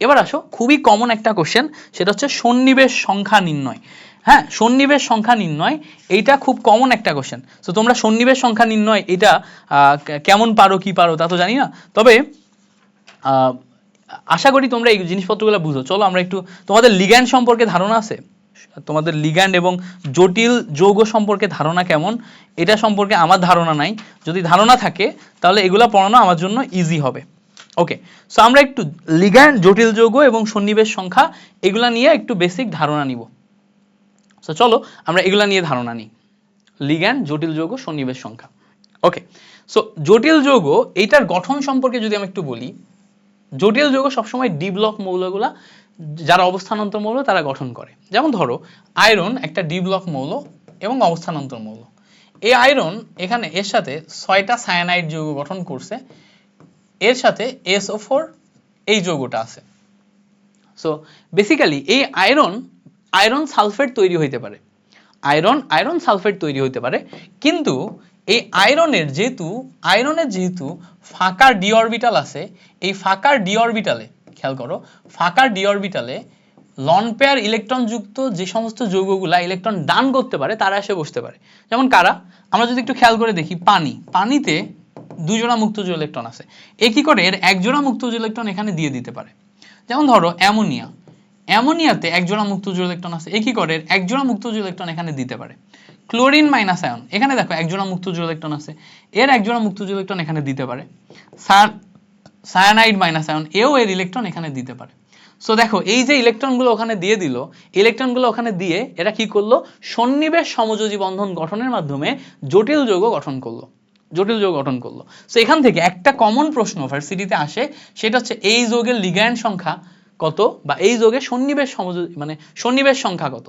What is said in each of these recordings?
এবার আসো, খুবই কমন একটা কোশ্চেন সেটা হচ্ছে সন্নিবেশ সংখ্যা নির্ণয়। হ্যাঁ সন্নিবেশ সংখ্যা নির্ণয়, এইটা খুব কমন একটা কোশ্চেন তো তোমরা সন্নিবেশ সংখ্যা নির্ণয়, এটা কেমন পারো, কি পারো, তা তো জানি না। তবে আশা করি তোমরা এই জিনিসপত্রগুলো বুঝো। চলো আমরা একটু, তোমাদের লিগ্যান্ড সম্পর্কে ধারণা আছে? তোমাদের লিগ্যান্ড এবং জটিল যৌগ সম্পর্কে ধারণা কেমন? এটা সম্পর্কে আমার ধারণা নাই। যদি ধারণা থাকে, তাহলে এগুলো পড়ানো আমার জন্য ইজি হবে। ওকে সো আমরা একটু লিগ্যান্ড, জটিল যৌগ এবং সন্নিবেশ সংখ্যা এগুলা নিয়ে একটু বেসিক ধারণা নিব। সো চলো আমরা এগুলা নিয়ে ধারণা নিই। লিগ্যান্ড, জটিল যৌগ, সন্নিবেশ সংখ্যা। ওকে সো জটিল যৌগ, এইটার গঠন সম্পর্কে যদি আমি একটু বলি, জটিল যৌগ সবসময় ডি ব্লক মৌলগুলা, যারা অবস্থানান্তর মৌল, তারা গঠন করে। যেমন ধরো আয়রন একটা ডি ব্লক মৌল এবং অবস্থানান্তর মৌল। এই আয়রন এখানে এর সাথে ছয়টা সায়ানাইড যৌগ গঠন করছে। এর সাথে এসও ফোর এই যৌগটা আছে। সো বেসিক্যালি এই আয়রন আয়রন সালফেট তৈরি হইতে পারে। আয়রন আয়রন সালফেট তৈরি হইতে পারে। কিন্তু এই আয়রনের যেহেতু আয়রনের যেহেতু ফাঁকা ডি অরবিটাল আছে, এই ফাঁকা ডি অরবিটালে খেয়াল করো, ফাঁকা ডি অরবিটালে লন পেয়ার ইলেকট্রন যুক্ত যে সমস্ত যৌগগুলা ইলেকট্রন দান করতে পারে, তারা এসে বসতে পারে। যেমন কারা? আমরা যদি একটু খেয়াল করে দেখি, পানি। পানিতে দুজোড়া মুক্তজ ইলেকট্রন আছে। এ কি করে? এর এক জোড়া মুক্তজ ইলেকট্রন এখানে দিয়ে দিতে পারে। যেমন ধরো, অ্যামোনিয়া। অ্যামোনিয়াতে এক জোড়া মুক্তজ ইলেকট্রন আছে। এ কি করে? এর এক জোড়া মুক্তজ ইলেকট্রন এখানে দিতে পারে। Chlorine minus ion. এখানে দেখো এক জোড়া মুক্তজ ইলেকট্রন আছে। এর এক জোড়া মুক্তজ ইলেকট্রন এখানে দিতে পারে। Cyanide minus ion. এও এর ইলেকট্রন এখানে দিতে পারে। সো দেখো, এই যে ইলেকট্রনগুলো ওখানে দিয়ে দিল ইলেকট্রনগুলো ওখানে দিয়ে এরা কি করল? সন্নিবেশ সমযোজী বন্ধন গঠনের মাধ্যমে জটিল যৌগ গঠন করল। জটিল যৌগ গঠন করল। সো এখান থেকে একটা কমন প্রশ্ন ভার্সিটিতে আসে, সেটা হচ্ছে এই যৌগের লিগ্যান্ড সংখ্যা কত বা এই যৌগের সন্নিবেশ সমযোজী মানে সন্নিবেশ সংখ্যা কত?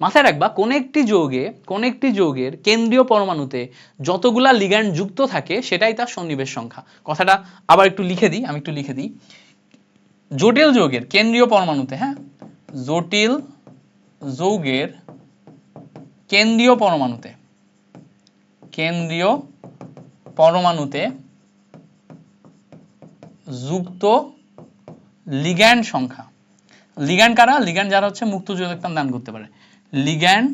মাথায় রাখবা, কোন একটি যৌগে, কোন একটি যৌগের কেন্দ্রীয় পরমাণুতে যতগুলা লিগ্যান্ড যুক্ত থাকে, সেটাই তার সন্নিবেশ সংখ্যা। কথাটা আবার একটু লিখে দিই, আমি একটু লিখে দিই। জটিল যৌগের কেন্দ্রীয় পরমাণুতে হ্যাঁ? জটিল যৌগের কেন্দ্রীয় পরমাণুতে, কেন্দ্রীয় পরমাণুতে যুক্ত লিগ্যান্ড সংখ্যা। লিগ্যান্ড কারা? লিগ্যান্ড যারা হচ্ছে মুক্ত ইলেকট্রন দান করতে পারে। লিগ্যান্ড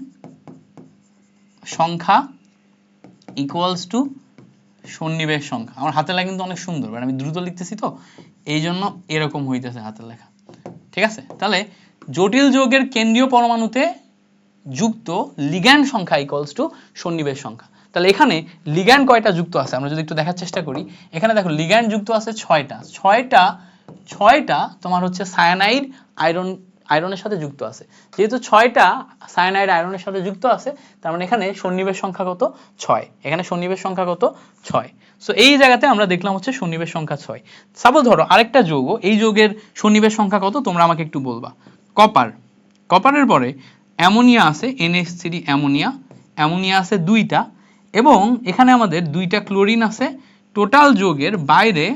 সংখ্যা ইকুয়ালস টু সন্নিবেশ সংখ্যা। আমার হাতের লেখা কিন্তু অনেক সুন্দর মানে আমি দ্রুত লিখতেছি তো। এই জন্য এরকম হইতেছে হাতের লেখা। ঠিক আছে? তাহলে জটিল যৌগের কেন্দ্রীয় পরমাণুতে যুক্ত লিগ্যান্ড সংখ্যা ইকুয়ালস টু সন্নিবেশ সংখ্যা। তাহলে এখানে লিগ্যান্ড কয়টা যুক্ত আছে? আমরা যদি একটু দেখার চেষ্টা করি। এখানে দেখো লিগ্যান্ড যুক্ত আছে ছয়টা। ছয়টা ছয়টা তোমার হচ্ছে সায়ানাইড আয়রন আয়রনের সাথে যুক্ত আছে। যেহেতু ছয়টা সায়ানাইড আয়রনের সাথে যুক্ত আছে, তার মানে এখানে সন্নিবেশ সংখ্যা কত? ছয়। এখানে সন্নিবেশ সংখ্যা কত? ছয়। সো এই জায়গাতে আমরা দেখলাম হচ্ছে সন্নিবেশ সংখ্যা ছয়। সাপোজ ধরো, আরেকটা যৌগ, এই যৌগের সন্নিবেশ সংখ্যা কত? তোমরা আমাকে একটু বলবা। কপার। কপারের পরে অ্যামোনিয়া আছে এনএস অ্যামোনিয়া। অ্যামোনিয়া আছে দুইটা। এবং এখানে আমাদের দুইটা ক্লোরিন আছে। টোটাল যোগের বাইরে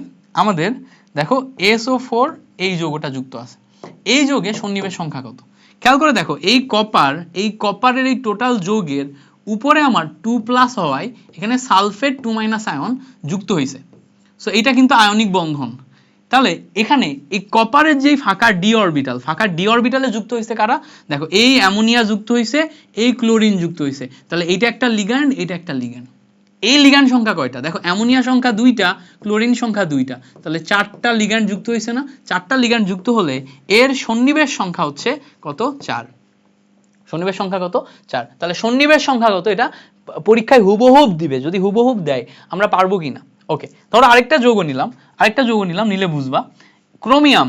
আমাদের দেখো এসও ফোর এই যোগটা যুক্ত আছে। এই যোগে সন্নিবেশ সংখ্যা কত? খেয়াল করে দেখো, এই কপার এই কপারের এই টোটাল যোগের উপরে আমার টু প্লাস হওয়ায় এখানে সালফেট টু মাইনাস আয়ন যুক্ত হয়েছে সো এটা কিন্তু আয়নিক বন্ধন। তাহলে এখানে এই কপারের যেই ফাঁকা ডি অরবিটাল ফাঁকা ডি অরবিটালে যুক্ত হয়েছে কারা? দেখো, এই অ্যামোনিয়া যুক্ত হয়েছে এই ক্লোরিন যুক্ত হয়েছে তাহলে এটা একটা লিগ্যান্ড এটা একটা লিগ্যান্ড এই লিগ্যান্ড সংখ্যা কয়টা? দেখো, অ্যামোনিয়া সংখ্যা দুইটা ক্লোরিন সংখ্যা দুইটা। তাহলে চারটা লিগ্যান্ড যুক্ত হয়েছে না? চারটা লিগ্যান্ড যুক্ত হলে এর সন্নিবেশ সংখ্যা হচ্ছে কত? চার। সন্নিবেশ সংখ্যা কত? চার। তাহলে সন্নিবেশ সংখ্যা কত এটা? পরীক্ষায় হুবহুব দিবে। যদি হুবহুব দেয়, আমরা পারব কিনা? ওকে ধরো আরেকটা যৌগ নিলাম, আরেকটা যৌগ নিলাম, নিলে বুঝবা। ক্রোমিয়াম,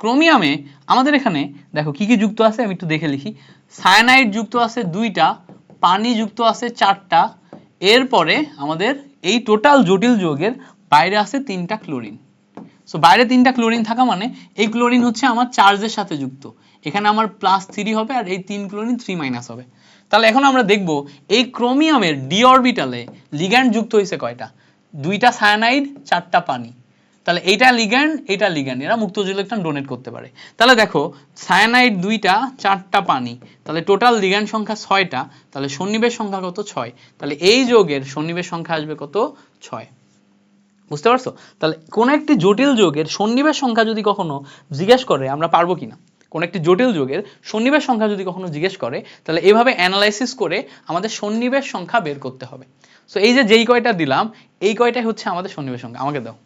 ক্রোমিয়ামে আমাদের এখানে, দেখো কি কি যুক্ত আছে, আমি একটু দেখে লিখি। সায়ানাইড যুক্ত আছে দুইটা, পানি যুক্ত আছে চারটা, এরপরে আমাদের এই টোটাল জটিল যৌগের বাইরে আছে তিনটা ক্লোরিন। সো বাইরে তিনটা ক্লোরিন থাকা মানে এই ক্লোরিন হচ্ছে আমার চার্জের সাথে যুক্ত। এখানে আমার প্লাস থ্রি হবে আর এই তিন ক্লোরিন থ্রি মাইনাস হবে। তাহলে এখন আমরা দেখব, এই ক্রোমিয়ামের ডি অরবিটালে লিগ্যান্ড যুক্ত হয়েছে কয়টা? দুইটা সায়ানাইড চারটা পানি। তাহলে এইটা লিগ্যান্ড এইটা লিগ্যান্ড এরা মুক্ত ইলেকট্রন ডোনেট করতে পারে। তাহলে দেখো সায়ানাইড দুইটা, চারটা পানি, তাহলে টোটাল লিগ্যান্ড সংখ্যা ছয়টা, তাহলে সন্নিবেশ সংখ্যা কত ছয়? তাহলে এই যোগের সন্নিবেশ সংখ্যা আসবে কত ছয়। বুঝতে পারছ? তাহলে কোন একটি জটিল যোগের সন্নিবেশ সংখ্যা যদি কখনো জিজ্ঞেস করে, আমরা পারব কিনা? কোন একটি জটিল যোগের সন্নিবেশ সংখ্যা যদি কখনো জিজ্ঞেস করে, তাহলে এভাবে অ্যানালাইসিস করে আমাদের সন্নিবেশ সংখ্যা বের করতে হবে। সো এই যে যেই কয়টা দিলাম, এই কয়টাই হচ্ছে আমাদের সন্নিবেশ সংখ্যা। আমাকে দাও।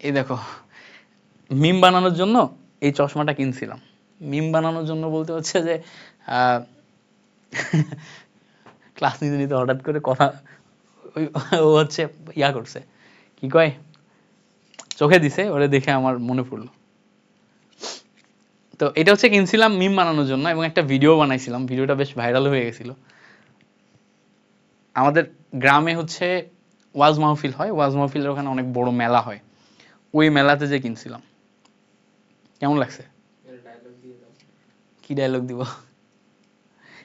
এই দেখো, মিম বানানোর জন্য এই চশমাটা কিনছিলাম। মিম বানানোর জন্য বলতে হচ্ছে যে ক্লাস নিতে নিতে হঠাৎ করে কথা ও হচ্ছে ইয়া করছে। কি কয়? চোখে দিছে, ওরে দেখে আমার মনে পড়ল। তো এটা হচ্ছে কিনছিলাম মিম বানানোর জন্য এবং একটা ভিডিও বানাইছিলাম। ভিডিওটা বেশ ভাইরাল হয়ে গেছিল। আমাদের গ্রামে হচ্ছে ওয়াজ মাহফিল হয়। ওয়াজ মাহফিলের ওখানে অনেক বড় মেলা হয়। ওই মেলাতে যে কিনছিলাম। কেমন লাগছে? কি ডায়লগ দিব?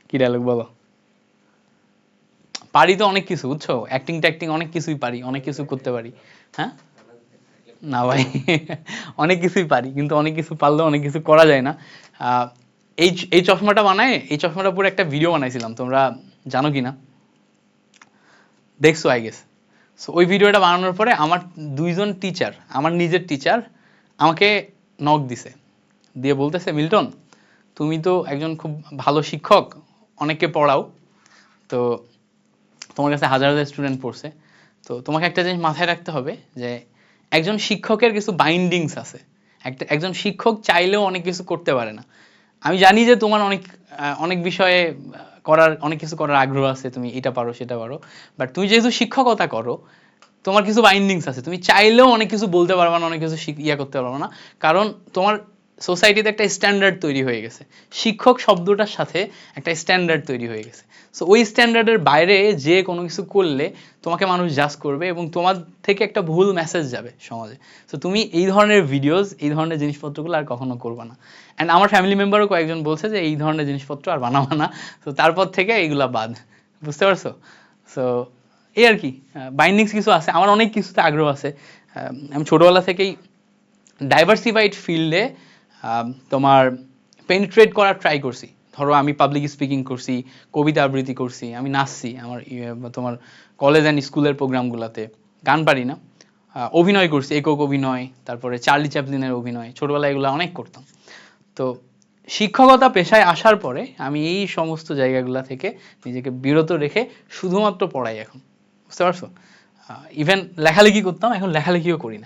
কি ডায়লগ বলো? পারি তো অনেক কিছু, বুঝছ? অ্যাক্টিং ট্যাক্টিং অনেক কিছুই পারি, অনেক কিছু করতে পারি। হ্যাঁ? না ভাই, অনেক কিছুই পারি, কিন্তু অনেক কিছু পারলেও অনেক কিছু করা যায় না। এই এই চশমাটা বানায়, এই চশমাটা পুরো একটা ভিডিও বানাইছিলাম, তোমরা জানো কি না দেখছ আই গেস সো ওই ভিডিওটা বানানোর পরে আমার দুইজন টিচার আমার নিজের টিচার আমাকে নক দিছে। দিয়ে বলতেছে, মিল্টন, তুমি তো একজন খুব ভালো শিক্ষক, অনেককে পড়াও। তো তোমার কাছে হাজার হাজার স্টুডেন্ট পড়ছে। তো তোমাকে একটা জিনিস মাথায় রাখতে হবে যে একজন শিক্ষকের কিছু বাইন্ডিংস আছে। একটা একজন শিক্ষক চাইলেও অনেক কিছু করতে পারে না। আমি জানি যে তোমার অনেক অনেক বিষয়ে করার, অনেক কিছু করার আগ্রহ আছে, তুমি এটা পারো, সেটা পারো। বাট তুমি যেহেতু শিক্ষকতা করো, তোমার কিছু বাইন্ডিংস আছে। তুমি চাইলেও অনেক কিছু বলতে পারবে না, অনেক কিছু ইয়া করতে পারবে না। কারণ তোমার সোসাইটিতে একটা স্ট্যান্ডার্ড তৈরি হয়ে গেছে। শিক্ষক শব্দটার সাথে একটা স্ট্যান্ডার্ড তৈরি হয়ে গেছে। সো ওই স্ট্যান্ডার্ডের বাইরে যে কোনো কিছু করলে তোমাকে মানুষ জাজ করবে এবং তোমার থেকে একটা ভুল মেসেজ যাবে সমাজে। সো তুমি এই ধরনের ভিডিওস এই ধরনের জিনিসপত্রগুলো আর কখনো করবে না। অ্যান্ড আমার ফ্যামিলি মেম্বারও কয়েকজন বলছে যে, এই ধরনের জিনিসপত্র আর বানাবো না। তো তারপর থেকে এইগুলা বাদ। বুঝতে পারছ? সো এই আর কি। বাইন্ডিংস কিছু আছে। আমার অনেক কিছুতে আগ্রহ আছে। আমি ছোটবেলা থেকেই ডাইভার্সিফাইড ফিল্ডে তোমার পেনিট্রেট করার ট্রাই করছি। ধরো আমি পাবলিক স্পিকিং করছি, কবিতা আবৃত্তি করছি, আমি নাচছি আমার তোমার কলেজ অ্যান্ড স্কুলের প্রোগ্রামগুলোতে গান পারি না। অভিনয় করছি, একক অভিনয়, তারপরে চার্লি চ্যাপলিনের অভিনয়, ছোটবেলায় এগুলো অনেক করতাম। তো শিক্ষকতা পেশায় আসার পরে আমি এই সমস্ত জায়গাগুলো থেকে নিজেকে বিরত রেখে শুধুমাত্র পড়াই এখন। বুঝতে পারছ? ইভেন লেখালেখি করতাম, এখন লেখালেখিও করি না।